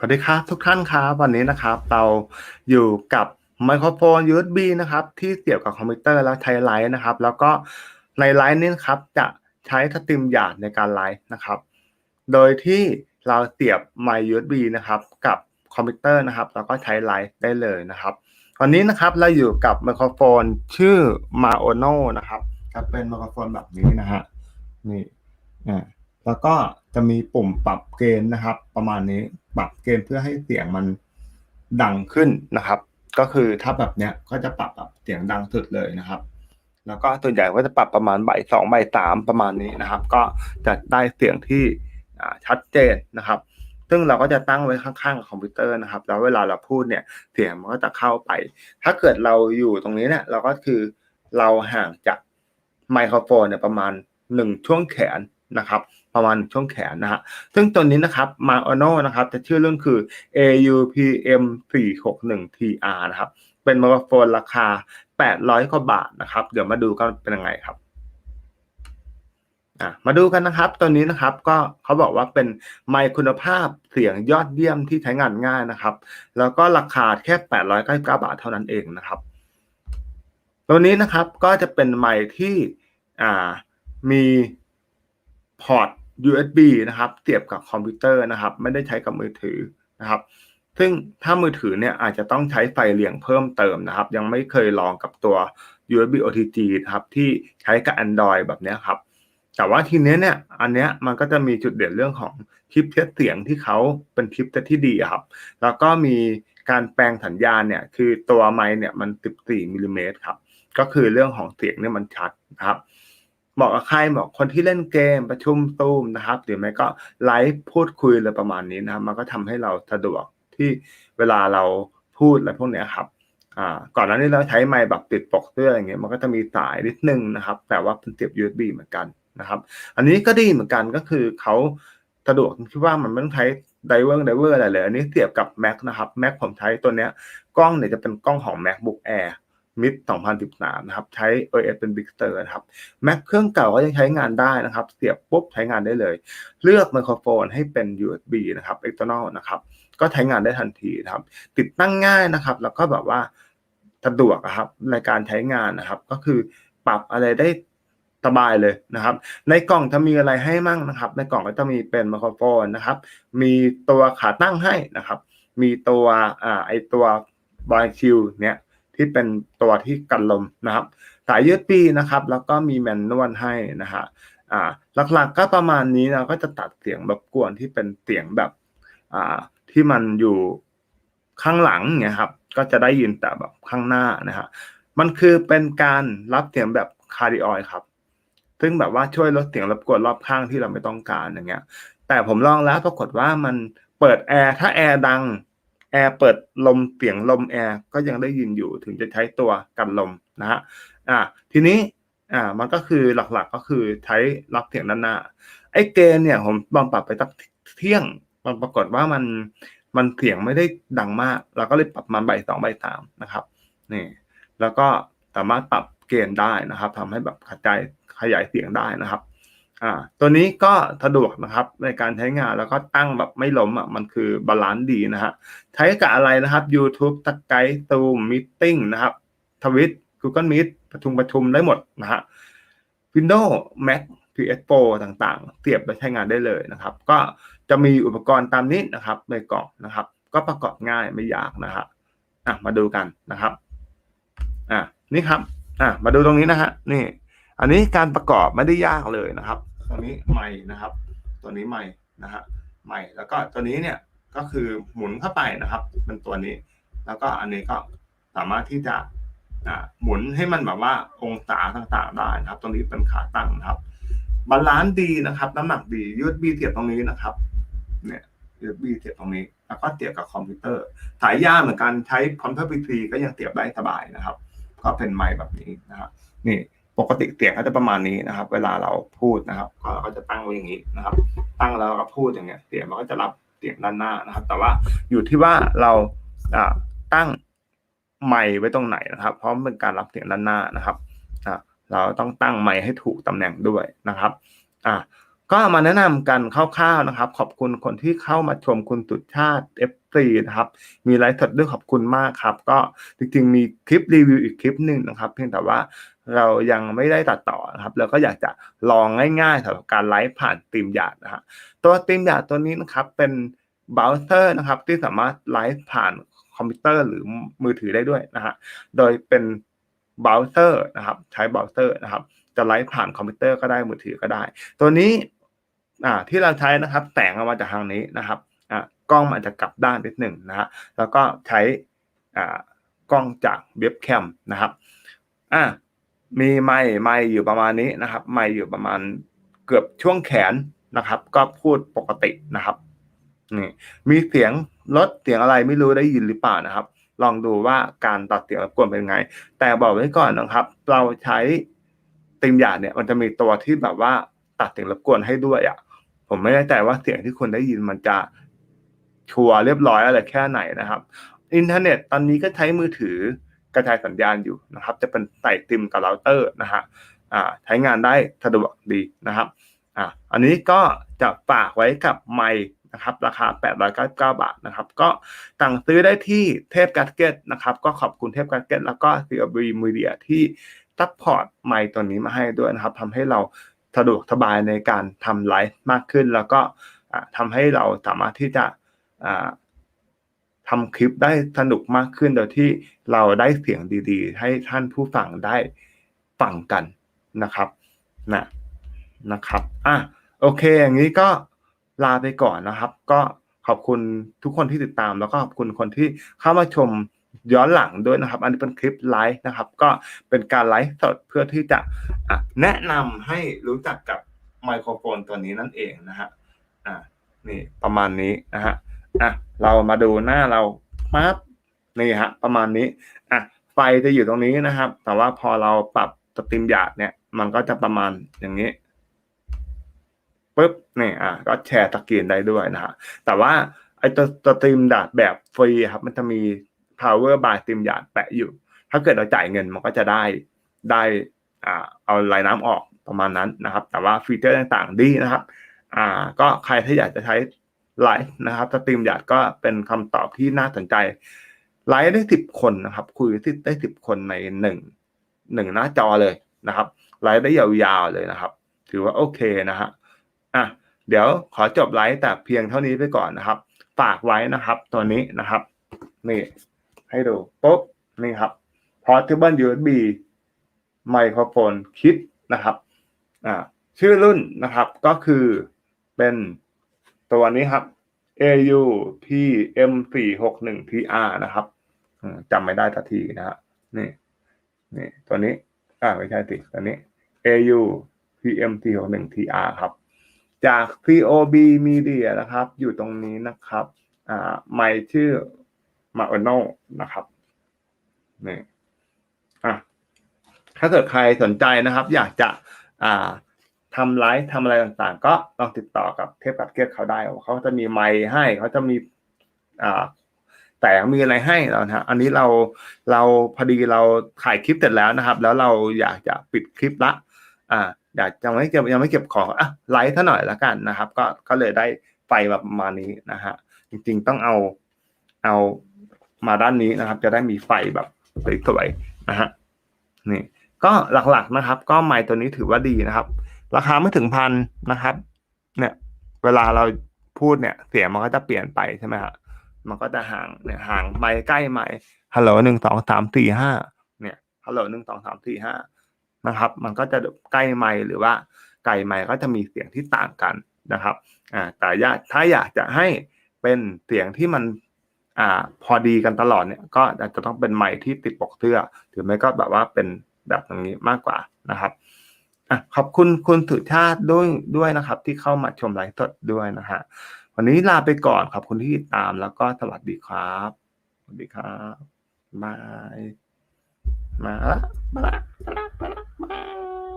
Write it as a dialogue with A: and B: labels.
A: สวัสดีครับทุกท่านครับวันนี้นะครับเราอยู่กับไมโครโฟน USB นะครับที่เสียบกับคอมพิวเตอร์แล้วใช้ไลฟ์นะครับ แล้วก็ในไลฟ์นี้นครับจะใช้สตรีมหยาดในการไลฟ์นะครับ โดยที่เราเสียบไมค์ USB นะครับกับคอมพิวเตอร์นะครับ แล้วก็ใช้ไลฟ์ได้เลยนะครับ วันนี้นะครับเราอยู่กับไมโครโฟนชื่อ Maono นะครับจะเป็นไมโครโฟนแบบนี้นะฮะนี่อ่าแล้วก็ จะมีปุ่มปรับเกณฑ์นะครับ ประมาณนี้ปรับเกณฑ์เพื่อให้เสียงมันดังขึ้นนะครับ ก็คือถ้าแบบเนี้ยก็จะปรับแบบเสียงดังสุดเลยนะครับ แล้วก็ส่วนใหญ่ก็จะปรับประมาณใบสองใบสามประมาณนี้นะครับ ก็จะได้เสียงที่ชัดเจนนะครับ ซึ่งเราก็จะตั้งไว้ข้างๆคอมพิวเตอร์นะครับ แล้วเวลาเราพูดเนี่ยเสียงมันก็จะเข้าไป ถ้าเกิดเราอยู่ตรงนี้เนี่ยเราก็คือเราห่างจากไมโครโฟนเนี่ยประมาณหนึ่งช่วงแขน นะครับประมาณช่วงแขนนะฮะซึ่งตัวนี้นะครับมาอโนนะครับจะชื่อเรุ่นคือ AUPM 461 TR นะครับเป็นมโครโฟนราคา 800กว่าบาทนะครับ เดี๋ยวมาดูกันเป็นยังไงครับมาดูกันนะครับตัวนี้นะครับก็เขาบอกว่าเป็นไมค์คุณภาพเสียงยอดเยี่ยมที่ใช้งานง่ายนะครับ แล้วก็ราคาแค่ 899 บาทเท่านั้นเองนะครับ ตัวนี้นะครับก็จะเป็นไมค์ที่มี พอร์ต USB นะครับเสียบกับคอมพิวเตอร์นะครับ ไม่ได้ใช้กับมือถือนะครับ ซึ่งถ้ามือถือเนี่ยอาจจะต้องใช้ไฟเลี่ยงเพิ่มเติมนะครับ ยังไม่เคยลองกับตัว USB OTG นะครับที่ใช้กับ Android แบบนี้ครับ แต่ว่าทีนี้เนี่ยอันเนี้ยมันก็จะมีจุดเด่นเรื่องของชิปเซตเสียงที่เขาเป็นชิปที่ดีครับ แล้วก็มีการแปลงสัญญาณเนี่ยคือตัวไมค์เนี่ยมัน 14มิลลิเมตรครับก็คือเรื่องของเสียงเนี่ยมันชัดนะครับ เหมาะกับใครเหมาะคนที่เล่นเกมประชุมซูมนะครับ หรือไม่ก็ไลฟ์พูดคุยอะไรประมาณนี้นะครับ มันก็ทำให้เราสะดวกที่เวลาเราพูดอะไรพวกนี้ครับอ่าก่อนหน้านี้เราใช้ไมค์แบบติดปกเสื้ออย่างเงี้ยมันก็จะมีสายนิดนึงนะครับ แต่ว่าเป็นเสียบ USB เหมือนกันนะครับ อันนี้ก็ดีเหมือนกันก็คือเขาสะดวกที่ว่ามันไม่ต้องใช้ไดเวอร์ไดเวอร์อะไรเลย อันนี้เสียบกับ Mac นะครับ Mac ผมใช้ตัวเนี้ยกล้องเนี่ยจะเป็นกล้องของ MacBook Air มิด2013 นะครับ ใช้ OS เป็น Big Sur นะครับ Mac เครื่องเก่าก็ยังใช้งานได้นะครับ เสียบปุ๊บใช้งานได้เลย เลือกไมโครโฟนให้เป็น USB นะครับ external นะครับ ก็ใช้งานได้ทันทีนะครับ ติดตั้งง่ายนะครับ แล้วก็แบบว่าสะดวกครับในการใช้งานนะครับ ก็คือปรับอะไรได้สบายเลยนะครับ ในกล่องจะมีอะไรให้มั่งนะครับ ในกล่องก็จะมีเป็นไมโครโฟนนะครับ มีตัวขาตั้งให้นะครับ มีตัวอ่าไอตัวบอยชิลเนี่ย ที่เป็นตัวที่กันลมนะครับสายยืดปีนะครับ แล้วก็มีแมนนวลให้นะฮะอ่าหลักๆก็ประมาณนี้เราก็จะตัดเสียงแบบกวนที่เป็นเสียงแบบอ่าที่มันอยู่ข้างหลังเนี่ยครับ ก็จะได้ยินแต่แบบข้างหน้านะฮะมันคือเป็นการรับเสียงแบบคาร์ดิออยครับ ซึ่งแบบว่าช่วยลดเสียงรบกวนรอบข้างที่เราไม่ต้องการอย่างเงี้ย แต่ผมลองแล้วปรากฏว่ามันเปิดแอร์ถ้าแอร์ดัง แอร์เปิดลมเสียงลมแอร์ก็ยังได้ยินอยู่ถึงจะใช้ตัวกันลมนะฮะอ่าทีนี้อ่ามันก็คือหลักๆก็คือใช้รับเสียงด้านหน้าไอ้เกณฑ์เนี่ยผมลองปรับไปสักเที่ยงมันปรากฏว่ามันมันเสียงไม่ได้ดังมาก เราก็เลยปรับมาใบสองใบสามนะครับนี่แล้วก็สามารถปรับเกณฑ์ได้นะครับทำให้แบบขยายขยายเสียงได้นะครับ อ่าตัวนี้ก็สะดวกนะครับในการใช้งานแล้วก็ตั้งแบบไม่ล้มอะมันคือบาลานซ์ดีนะฮะใช้กับอะไรนะครับ YouTube ตะไกตูมมิทติ้งนะครับทวิต Google Meet ประชุมประชุมได้หมดนะฮะ Windows Mac PS Pro ต่างๆ เสียบไปใช้งานได้เลยนะครับ ก็จะมีอุปกรณ์ตามนี้นะครับ ในกล่องนะครับ ก็ประกอบง่ายไม่ยากนะฮะอะมาดูกันนะครับอะนี่ครับอะมาดูตรงนี้นะฮะนี่ อันนี้การประกอบไม่ได้ยากเลยนะครับ ตัวนี้ใหม่นะครับ ตัวนี้ใหม่นะฮะใหม่แล้วก็ตัวนี้เนี่ยก็คือหมุนเข้าไปนะครับเป็นตัวนี้ แล้วก็อันนี้ก็สามารถที่จะหมุนให้มันแบบว่าองศาต่างๆได้นะครับ ตรงนี้เป็นขาตั้งนะครับบาลานซ์ดีนะครับ น้ำหนักดี USB เสียบตรงนี้นะครับ เนี่ย USB เสียบตรงนี้ แล้วก็เสียบกับคอมพิวเตอร์สายยาเหมือนกันใช้คอมพิวเตอร์พีซีก็ยังเสียบได้สบายนะครับ ก็เป็นไมค์แบบนี้นะครับนี่ ปกติเสียงก็จะประมาณนี้นะครับ เวลาเราพูดนะครับก็เราก็จะตั้งไว้อย่างนี้นะครับ ตั้งแล้วก็พูดอย่างเงี้ยเสียงมันก็จะรับเสียงด้านหน้านะครับ แต่ว่าอยู่ที่ว่าเราอ่าตั้งไมค์ไว้ตรงไหนนะครับ เพราะเป็นการรับเสียงด้านหน้านะครับอ่าเราต้องตั้งไมค์ให้ถูกตำแหน่งด้วยนะครับอ่าก็มาแนะนำกันคร่าวๆนะครับ ขอบคุณคนที่เข้ามาชมคุณสุดชาติ F4 นะครับ มีไลฟ์สดด้วยขอบคุณมากครับ ก็จริงๆมีคลิปรีวิวอีกคลิปหนึ่งนะครับ เพียงแต่ว่า เรายังไม่ได้ตัดต่อนะครับ แล้วก็อยากจะลองง่ายๆสำหรับการไลฟ์ผ่านตีมหยาดนะฮะตัวตีมหยาดตัวนี้นะครับเป็นเบราว์เซอร์นะครับที่สามารถไลฟ์ผ่านคอมพิวเตอร์หรือมือถือได้ด้วยนะฮะโดยเป็นเบราว์เซอร์นะครับใช้เบราว์เซอร์นะครับ จะไลฟ์ผ่านคอมพิวเตอร์ก็ได้มือถือก็ได้ ตัวนี้อ่าที่เราใช้นะครับแสงออกมาจากทางนี้นะครับอ่ากล้องมันจะกลับด้านนิดหนึ่งนะฮะแล้วก็ใช้อ่ากล้องจากเว็บแคมนะครับอ่า มีไมค์ไมค์อยู่ประมาณนี้นะครับ ไมค์อยู่ประมาณเกือบช่วงแขนนะครับ ก็พูดปกตินะครับนี่มีเสียงรถเสียงอะไรไม่รู้ได้ยินหรือเปล่านะครับ ลองดูว่าการตัดเสียงรบกวนเป็นไง แต่บอกไว้ก่อนนะครับ เราใช้ติมหยาดเนี่ย มันจะมีตัวที่แบบว่าตัดเสียงรบกวนให้ด้วยอะผมไม่แน่ใจว่าเสียงที่คุณได้ยินมันจะชัวร์เรียบร้อยอะไรแค่ไหนนะครับ อินเทอร์เน็ตตอนนี้ก็ใช้มือถือ กระจายสัญญาณอยู่นะครับ จะเป็นใส่ติมกับเราเตอร์นะฮะใช้งานได้สะดวกดีนะครับอ่าอันนี้ก็จะฝากไว้กับไมค์นะครับราคา 899 บาทนะครับ ก็สั่งซื้อได้ที่เทพกั d เก็ตนะครับ ก็ขอบคุณเทพกั d เก็ตแล้วก็ CLB Media ที่ซัพพอร์ตไมค์ตัวนี้มาให้ด้วยนะครับทำให้เราสะดวกสบายในการทำไลฟ์มากขึ้น แล้วก็ทำให้เราสามารถที่จะ ทำคลิปได้สนุกมากขึ้นโดยที่เราได้เสียงดีๆ ให้ท่านผู้ฟังได้ฟังกันนะครับนะนะครับอะโอเค อย่างนี้ก็ลาไปก่อนนะครับ ก็ขอบคุณทุกคนที่ติดตาม แล้วก็ขอบคุณคนที่เข้ามาชมย้อนหลังด้วยนะครับ อันนี้เป็นคลิปไลฟ์นะครับ ก็เป็นการไลฟ์สดเพื่อที่จะแนะนำให้รู้จักกับไมโครโฟนตัวนี้นั่นเองนะฮะอ่านี่ประมาณนี้นะฮะอะ เรามาดูหน้าเราปั๊บนี่ฮะประมาณนี้อะไฟจะอยู่ตรงนี้นะครับ แต่ว่าพอเราปรับสตรีมหยาดเนี่ย มันก็จะประมาณอย่างนี้ปุ๊บนี่อะก็แชร์ตะกีนได้ด้วยนะฮะแต่ว่าไอ้ตัวสตรีมหยาดแบบฟรีครับ มันจะมี power by สตรีมหยาดแปะอยู่ ถ้าเกิดเราจ่ายเงินมันก็จะได้ได้อ่าเอาลายน้ำออกประมาณนั้นนะครับ แต่ว่าฟีเจอร์ต่างๆดีนะครับ อ่า ก็ใครที่อยากจะใช้ ไลฟ์นะครับสตรีมหยาดก็เป็นคำตอบที่น่าสนใจไลฟ์ได้สิบคนนะครับ คุยได้สิบคนในหนึ่งหนึ่งหน้าจอเลยนะครับไลฟ์ได้ยาวๆเลยนะครับ ถือว่าโอเคนะฮะอะเดี๋ยวขอจบไลฟ์แต่เพียงเท่านี้ไปก่อนนะครับ ฝากไว้นะครับ ตัวนี้นะครับ นี่ให้ดูปุ๊บนี่ครับ portable USB ไมโครโฟนคิดนะครับอ่าชื่อรุ่นนะครับก็คือเป็น ตัวนี้ครับ AU PM 4 6 1 TR นะครับจำไม่ได้ทันทีนะฮะนี่นี่ตัวนี้ อ่าไม่ใช่สิตัวนี้ AU PM 4 6 1 TR ครับ จาก COB Media นะครับ อยู่ตรงนี้นะครับ อ่าไมชื่อมาโอโนนะครับนี่อะถ้าเกิดใครสนใจนะครับ อยากจะอ่า ทำไลฟ์ทำอะไรต่างๆ ก็ลองติดต่อกับเทพปัดเกียเขาได้เขาจะมีไมค์ให้เขาจะมีอ่าแต่มีอะไรให้เรานะอันนี้เราเราพอดีเราถ่ายคลิปเสร็จแล้วนะครับ แล้วเราอยากจะปิดคลิปละ อ่า อยากจะไม่เก็บยังไม่เก็บของอะไลฟ์ท่าหน่อยละกันนะครับ ก็ก็เลยได้ไฟแบบมานี้นะฮะจริงๆต้องเอาเอามาด้านนี้นะครับ จะได้มีไฟแบบสวยๆนะฮะนี่ก็หลักๆนะครับ ก็ไมค์ตัวนี้ถือว่าดีนะครับ ราคาไม่ถึงพันนะครับ เนี่ย เวลาเราพูดเนี่ย เสียงมันก็จะเปลี่ยนไปใช่ไหมครับมันก็จะห่างเนี่ยห่างไมค์ใกล้ไมค์ฮัลโหลหนึ่งสองสามสี่ห้าเนี่ยฮัลโหลหนึ่งสองสามสี่ห้านะครับ มันก็จะใกล้ไมค์หรือว่าไกลไมค์ก็จะมีเสียงที่ต่างกันนะครับอ่าแต่ยาถ้าอยากจะให้เป็นเสียงที่มันอ่าพอดีกันตลอดเนี่ย ก็อาจจะต้องเป็นไมค์ที่ติดปกเสื้อหรือไม่ก็แบบว่าเป็นแบบอย่างนี้มากกว่านะครับ อะขอบคุณคุณสุชาติด้วยด้วยนะครับ ที่เข้ามาชมไลฟ์สดด้วยนะฮะวันนี้ลาไปก่อนขอบคุณที่ติดตามแล้วก็สวัสดีครับสวัสดีครับบายมาละมาละมาละมาละ